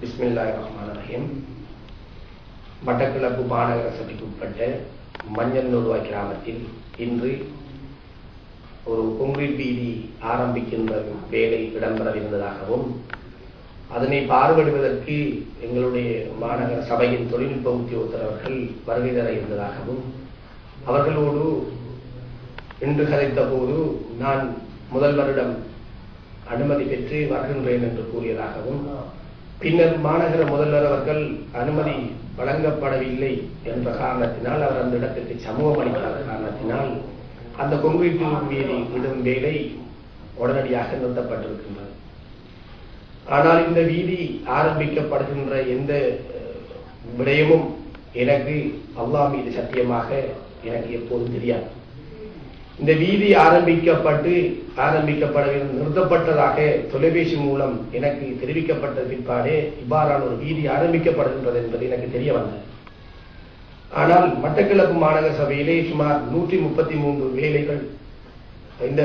பிஸ்மில்லாய் ரஹ்மான் ரஹீம் மட்டக்களப்பு மாநகர சபைக்கு உட்பட்ட மஞ்சள்நூறுவாய் கிராமத்தில் இன்று ஒரு கொங்கிரீட் வீதி ஆரம்பிக்கின்ற வேலை இடம்பெறவிருந்ததாகவும் அதனை பார்வையிடுவதற்கு எங்களுடைய மாநகர சபையின் தொழில்நுட்ப உத்தியோகத்தர் அவர்கள் வருகை தர இருந்ததாகவும் அவர்களோடு இன்று கதைத்த போது நான் முதல்வரிடம் அனுமதி பெற்று வருகின்றேன் என்று கூறியதாகவும் பின்னர் மாநகர முதல்வர் அவர்கள் அனுமதி வழங்கப்படவில்லை என்ற காரணத்தினால் அவர் அந்த இடத்திற்கு சமூகம் அளிக்காத காரணத்தினால் அந்த கொங்கு வீதி விடும் வேலை உடனடியாக நிறுத்தப்பட்டிருக்கின்றது. ஆனால் இந்த வீதி ஆரம்பிக்கப்படுகின்ற எந்த விடயமும் எனக்கு அல்லாஹ் மீது சத்தியமாக எனக்கு எப்போதும் தெரியாது. இந்த வீதி ஆரம்பிக்கப்பட்டு ஆரம்பிக்கப்பட நிறுத்தப்பட்டதாக தொலைபேசி மூலம் எனக்கு தெரிவிக்கப்பட்ட பிற்பாடே இவ்வாறான ஒரு வீதி ஆரம்பிக்கப்படுகின்றது என்பது எனக்கு தெரிய வந்தது. ஆனால் மட்டக்களப்பு மாநகர சபையிலே சுமார் நூற்றி முப்பத்தி மூன்று வேலைகள் இந்த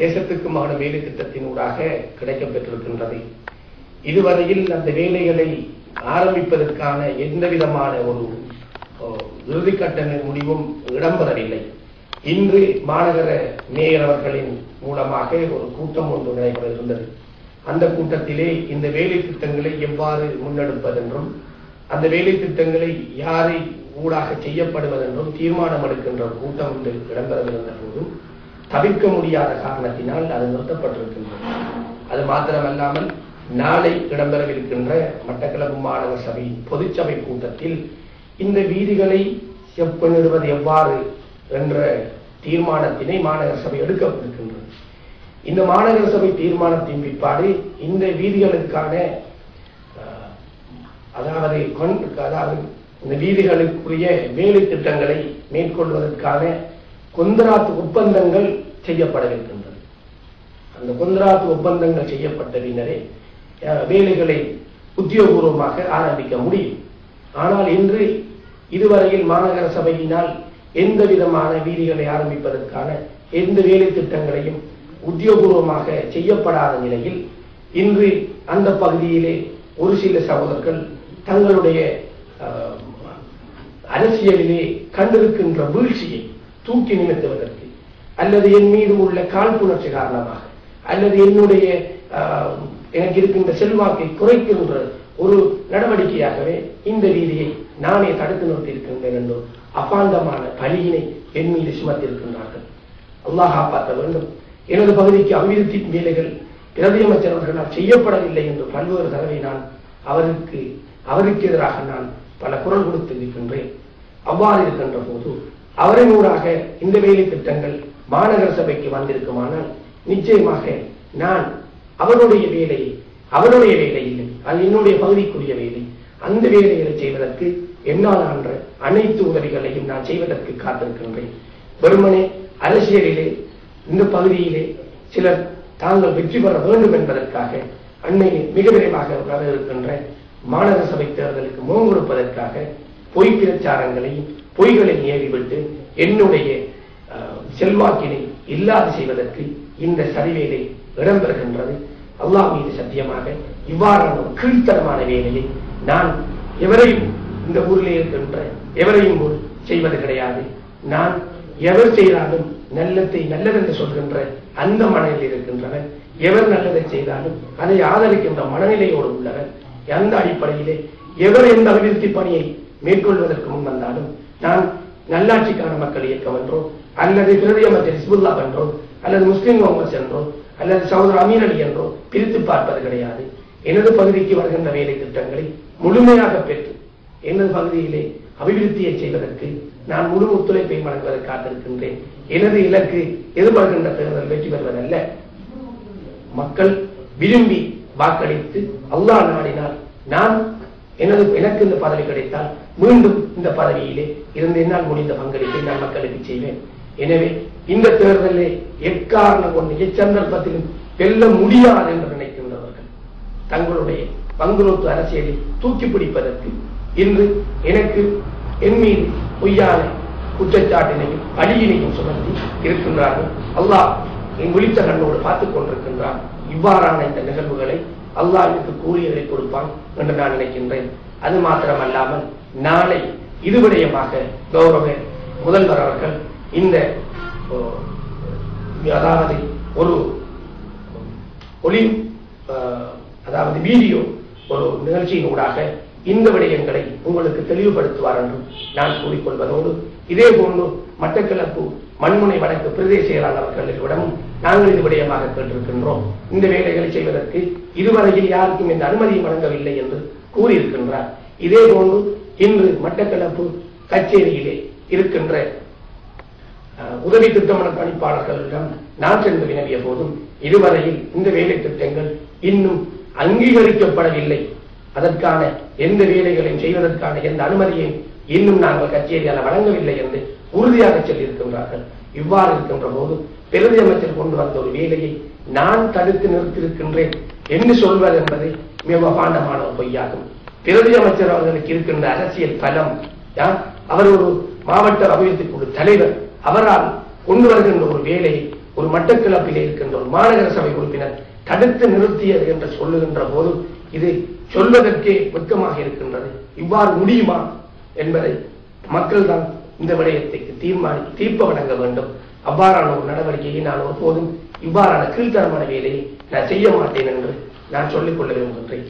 தேசத்துக்குமான வேலை திட்டத்தினூடாக கிடைக்கப்பெற்றிருக்கின்றது. இதுவரையில் அந்த வேலைகளை ஆரம்பிப்பதற்கான எந்த விதமான ஒரு இறுதிக்கட்ட முடிவும் இடம்பெறவில்லை. இன்று மாநகர மேயர் அவர்களின் மூலமாக ஒரு கூட்டம் ஒன்று நடைபெற இருந்தது அந்த கூட்டத்திலே இந்த வேலை திட்டங்களை எவ்வாறு முன்னெடுப்பதென்றும் அந்த வேலை திட்டங்களை யாரை ஊடாக செய்யப்படுவதென்றும் தீர்மானம் எடுக்கின்ற கூட்டம் ஒன்று இடம்பெறவிருந்த போதும் தவிர்க்க முடியாத காரணத்தினால் அது நிறுத்தப்பட்டிருக்கின்றது. அது மாத்திரமல்லாமல் நாளை இடம்பெறவிருக்கின்ற மட்டக்களப்பு மாநகர சபை பொதுச்சபை கூட்டத்தில் இந்த வீதிகளை செப்பனிடுவது எவ்வாறு என்ற தீர்மானத்தினை மாநகர சபை எடுக்கவிருக்கின்றது இந்த மாநகர சபை தீர்மானத்தின் பிற்பாடு இந்த வீதிகளுக்கான அதாவது அதாவது இந்த வீதிகளுக்குரிய வேலை திட்டங்களை மேற்கொள்வதற்கான கொந்தராத்து ஒப்பந்தங்கள் செய்யப்படவிருக்கின்றது. அந்த கொந்தராத்து ஒப்பந்தங்கள் செய்யப்பட்ட பின்னரே வேலைகளை உத்தியோகபூர்வமாக ஆரம்பிக்க முடியும். ஆனால் இன்று இதுவரையில் மாநகர சபையினால் எந்த விதமான வீதிகளை ஆரம்பிப்பதற்கான எந்த வேலை திட்டங்களையும் உத்தியோகபூர்வமாக செய்யப்படாத நிலையில் இன்று அந்த பகுதியிலே ஒரு சில சகோதரர்கள் தங்களுடைய அரசியலிலே கண்டிருக்கின்ற வீழ்ச்சியை தூக்கி நிமித்துவதற்கு அல்லது என் மீது உள்ள காழ்ப்புணர்ச்சி காரணமாக அல்லது என்னுடைய எனக்கு இருக்கின்ற செல்வாக்கை குறைக்கின்ற ஒரு நடவடிக்கையாகவே இந்த ரீதியை நானே தடுத்து நிறுத்தியிருக்கின்றேன் என்றும் என்று அபாண்டமான பலியினை என் மீது சுமத்திருக்கின்றார்கள் அல்லாஹ் காப்பாற்ற வேண்டும். எனது பகுதிக்கு அபிவிருத்தி வேலைகள் பிரதியமைச்சர் அவர்களால் செய்யப்படவில்லை என்று பல்வேறு தடவை நான் அவருக்கு அவருக்கு எதிராக நான் பல குரல் கொடுத்து இருக்கின்றேன். அவ்வாறு இருக்கின்ற போது அவரினூடாக இந்த வேலை திட்டங்கள் மாநகர சபைக்கு வந்திருக்குமானால் நிச்சயமாக நான் அவருடைய வேலையை அவருடைய வேலை இல்லை அது என்னுடைய பகுதிக்குரிய வேலை அந்த வேலைகளை செய்வதற்கு என்னால் ஆன்ற அனைத்து உதவிகளையும் நான் செய்வதற்கு காத்திருக்கின்றேன். வெறுமனே அரசியலிலே இந்த பகுதியிலே சிலர் தாங்கள் வெற்றி பெற வேண்டும் என்பதற்காக அண்மையில் மிக விரைவாக வரவிருக்கின்ற மாநகர சபை தேர்தலுக்கு முகம் கொடுப்பதற்காக பொய் பிரச்சாரங்களையும் பொய்களை ஏறிவிட்டு என்னுடைய செல்வாக்கினை இல்லாது செய்வதற்கு இந்த சரிவேலை இடம்பெறுகின்றது அல்லாஹ் மீது சத்தியமாக இவ்வாறான ஒரு கீழ்த்தரமான வேலையை நான் எவரையும் இந்த ஊரிலே இருக்கின்ற எவரையும் போல் செய்வது கிடையாது. நான் எவர் செய்தாலும் நல்லத்தை நல்லதென்று சொல்கின்ற அந்த மனநிலையில் இருக்கின்றவர் எவர் நல்லதை செய்தாலும் அதை ஆதரிக்கின்ற மனநிலையோடு உள்ளவர் அந்த அடிப்படையிலே எவர் எந்த அபிவிருத்தி பணியை மேற்கொள்வதற்கு முன் வந்தாலும் நான் நல்லாட்சிக்கான மக்கள் இயக்கம் என்றோ அல்லது பிரதி அமைச்சர் இஸ்புல்லா என்றோ அல்லது முஸ்லிம் காங்கிரஸ் என்றோ அல்லது சகோதரர் அமீர் அலி என்றோ பிரித்து பார்ப்பது கிடையாது. எனது பகுதிக்கு வருகின்ற வேலை திட்டங்களை முழுமையாக பெற்று எனது பகுதியிலே அபிவிருத்தியை செய்வதற்கு நான் முழு ஒத்துழைப்பை வழங்குவதற்கு காத்திருக்கின்றேன். எனது இலக்கு எதிர்பார்க்கின்ற தேர்தல் வெற்றி பெறுவதல்ல. மக்கள் விரும்பி வாக்களித்து அல்லா நாடினால் நான் எனது எனக்கு இந்த பதவி கிடைத்தால் மீண்டும் இந்த பதவியிலே இருந்து என்னால் முடிந்த பங்களிப்பை நான் மக்களுக்கு செய்வேன். எனவே இந்த தேர்தலில் எக்காரணம் கொண்டு எச்சந்தர்ப்பத்திலும் வெல்ல முடியாது என்று நினைக்கின்றவர்கள் தங்களுடைய பங்குலோத்து அரசியலை தூக்கி பிடிப்பதற்கு இன்று எனக்கு என் மீது பொய்யான குற்றச்சாட்டினையும் அடியினையும் சுமத்தி இருக்கின்றார்கள். அல்லாஹ் என் விழித்த கண்ணோடு பார்த்துக் கொண்டிருக்கின்றான். இவ்வாறான இந்த நிகழ்வுகளை அல்லாஹ் எனக்கு கொடுப்பான் என்று நான் நினைக்கின்றேன். அது மாத்திரமல்லாமல் நாளை இது விடயமாக கௌரவ முதல்வர் அவர்கள் இந்த அதாவது ஒரு ஒளி அஹ், அதாவது வீடியோ ஒரு நிகழ்ச்சியின் ஊடாக இந்த விடயங்களை உங்களுக்கு தெளிவுபடுத்துவார் என்று நான் கூறிக்கொள்வதோடு இதே போன்று மட்டக்களப்பு மண்முனை வடக்கு பிரதேச செயலாளர்களிடமும் நாங்கள் இது விடயமாக கேட்டிருக்கின்றோம். இந்த வேலைகளை செய்வதற்கு இதுவரையில் யாருக்கும் இந்த அனுமதி வழங்கவில்லை என்று கூறியிருக்கின்றார். இதே போன்று இன்று மட்டக்களப்பு கச்சேரியிலே இருக்கின்ற அஹ், உதவி திட்டமிட பணிப்பாளர்களிடம் நான் சென்று வினவிய போதும் இதுவரையில் இந்த வேலை திட்டங்கள் இன்னும் அங்கீகரிக்கப்படவில்லை. அதற்கான எந்த வேலைகளையும் செய்வதற்கான எந்த அனுமதியையும் இன்னும் நாங்கள் கச்சேரியால் வழங்கவில்லை என்று உறுதியாக சொல்லியிருக்கின்றார்கள். இவ்வாறு இருக்கின்ற போது பிரதி அமைச்சர் கொண்டு வந்த ஒரு வேலையை நான் தடுத்து நிறுத்தியிருக்கின்றேன் என்று சொல்வது என்பது மிக பாண்டமான ஒரு பொய்யாகும். பிரதி அமைச்சர் அவர்களுக்கு இருக்கின்ற அரசியல் பலம் அவர் ஒரு மாவட்ட அபிவிருத்தி குழு தலைவர். அவரால் கொண்டு வருகின்ற ஒரு வேலையை ஒரு மட்டக்கிழப்பிலே இருக்கின்ற ஒரு மாநகர சபை உறுப்பினர் தடுத்து நிறுத்தியது என்று சொல்லுகின்ற போது இது சொல்வதற்கே வெட்கமாக இருக்கின்றது. இவ்வாறு முடியுமா என்பதை மக்கள் தான் இந்த விடயத்தை தீர்மானி தீர்ப்பு வழங்க வேண்டும். அவ்வாறான ஒரு நடவடிக்கையை நான் ஒருபோதும் இவ்வாறான கீழ்த்தரமான வேலையை நான் செய்ய மாட்டேன் என்று நான் சொல்லிக் கொள்ள விரும்புகின்றேன்.